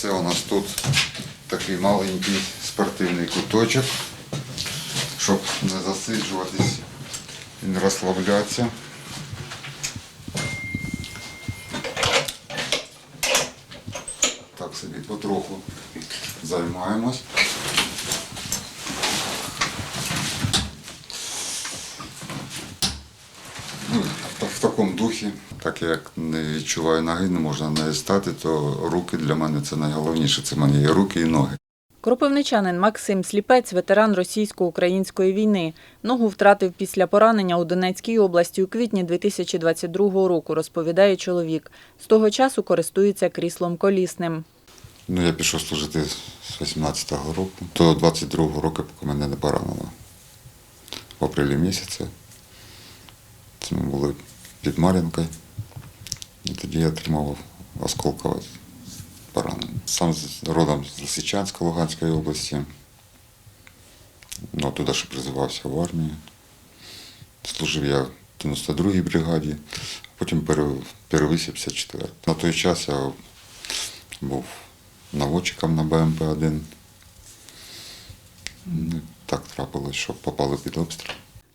Це у нас тут такий маленький спортивний куточок, щоб не засиджуватись і не розслаблятися. Так собі потроху займаємось. Ну, та- в такому духі, так як не відчуваю ноги, не можна не стати, то руки для мене це найголовніше. Це в мене є руки і ноги. Кропивничанин Максим Сліпець, ветеран російсько-української війни. Ногу втратив після поранення у Донецькій області у квітні 2022 року, розповідає чоловік. З того часу користується кріслом колісним. Ну, я пішов служити з 18-го року, до 22-го року, поки мене не поранило. В апрелі місяці. Це ми були під Мар'їнкою. І тоді я отримав осколкове поранення. Сам родом з Лисичанська Луганської області. Ну, туди ще призивався в армію. Служив я в 92-й бригаді, потім пере- перевисив 54 На той час я був наводчиком на БМП-1. Ну, Так трапилось, що попали під обстріл.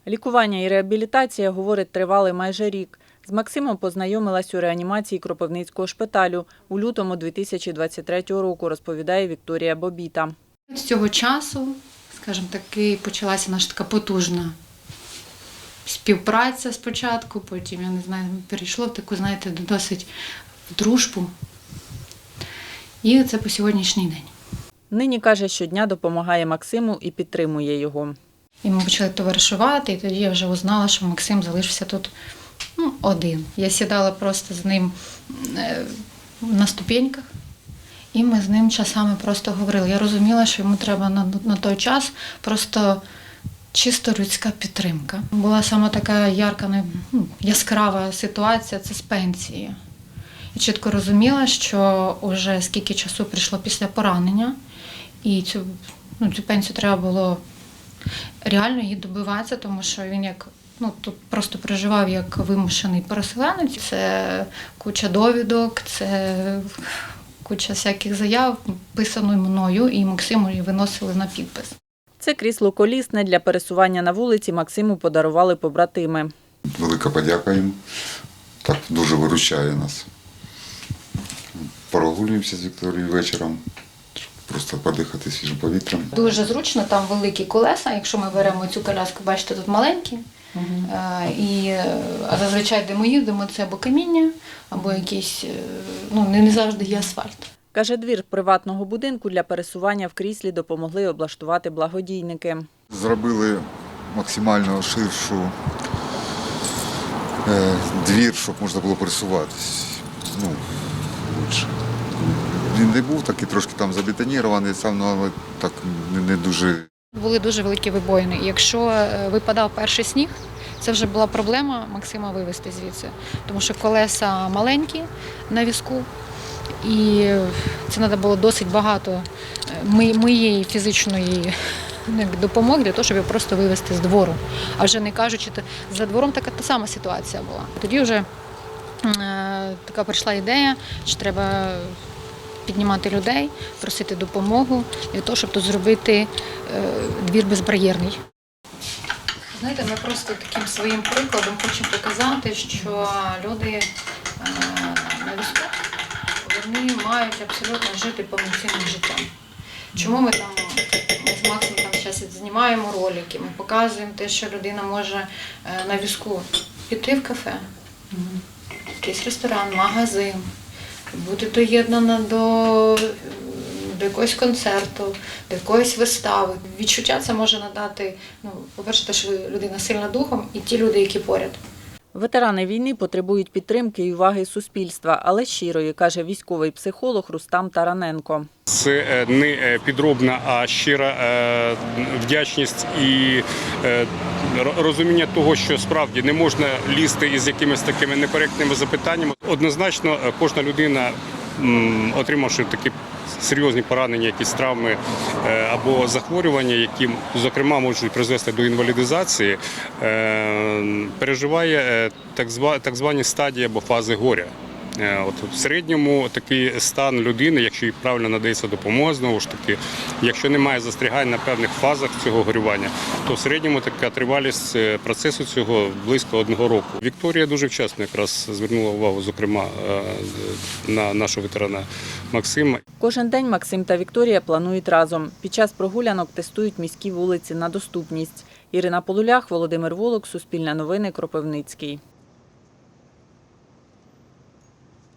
Лікування і реабілітація, говорить, тривали майже рік. З Максимом познайомилась у реанімації Кропивницького шпиталю у лютому 2023 року, розповідає Вікторія Бобіта. З цього часу, скажімо таки, почалася наша така потужна співпраця спочатку, потім, я не знаю, перейшло в таку, знаєте, досить в дружбу. І це по сьогоднішній день. Нині каже, щодня допомагає Максиму і підтримує його. І ми почали товаришувати, і тоді я вже узнала, що Максим залишився тут один. Я сідала просто з ним е, на ступеньках, і ми з ним часами просто говорили. Я розуміла, що йому треба на, на той час просто чисто людська підтримка. Була саме така ярка, ну, яскрава ситуація це з пенсії. І чітко розуміла, що вже скільки часу прийшло після поранення, і цю, ну, цю пенсію треба було реально її добиватися, тому що він як ну тут просто проживав як вимушений переселенець. Це куча довідок, це куча всяких заяв, писаної мною, і Максиму її виносили на підпис. Це крісло колісне для пересування на вулиці Максиму подарували побратими. Велика подяка їм. Так дуже виручає нас. Прогулюємося з Вікторією вечором, щоб просто подихати свіжим повітрям. Дуже зручно, там великі колеса. Якщо ми беремо цю коляску, бачите, тут маленькі. Е, І е, а зазвичай, де ми їздимо, це або каміння, або якісь, е, ну не не завжди є асфальт. Каже, двір приватного будинку для пересування в кріслі допомогли облаштувати благодійники. Зробили максимально ширшу е, двір, щоб можна було пересуватись. Ну, лучше. Він не був такий трошки там забетонірований, сам, ну, але так не, не дуже Були дуже великі вибоїни. І Якщо е, випадав перший сніг, це вже була проблема Максима вивезти звідси, тому що колеса маленькі на візку, і це треба було досить багато е, моєї фізичної ну, допомоги для того, щоб його просто вивезти з двору. А вже не кажучи, за двором така та сама ситуація була. Тоді вже е, така прийшла ідея, що треба піднімати людей, просити допомогу для того, щоб тут зробити е, двір безбар'єрний. Знаєте, ми просто таким своїм прикладом хочемо показати, що люди е, на візку вони мають абсолютно жити повноцінним життям. Чому ми там ми з Максом там зараз знімаємо ролики, ми показуємо те, що людина може е, на візку піти в кафе, якийсь ресторан, магазин, бути доєднана до, до якогось концерту, до якоїсь вистави. Відчуття це може надати, ну, по-перше, те, що людина сильна духом, і ті люди, які поряд. Ветерани війни потребують підтримки і уваги суспільства, але щирої, каже військовий психолог Рустам Тараненко. Це е, не е, підробна, а щира е, вдячність і розуміння того, що справді не можна лізти із якимись такими некоректними запитаннями. Однозначно, е, кожна людина, отримавши такі серйозні поранення, якісь травми е, або захворювання, які зокрема можуть призвести до інвалідизації, е, переживає так звані стадії або фази горя. Е, От в середньому такий стан людини, якщо їй правильно надається допомога, знову ж таки, якщо немає застрягань на певних фазах цього горювання, то в середньому така тривалість е, процесу цього близько одного року. Вікторія дуже вчасно якраз звернула увагу, зокрема, е, на нашого ветерана Максима. Кожен день Максим та Вікторія планують разом. Під час прогулянок тестують міські вулиці на доступність. Ірина Полулях, Володимир Волок, Суспільне новини, Кропивницький.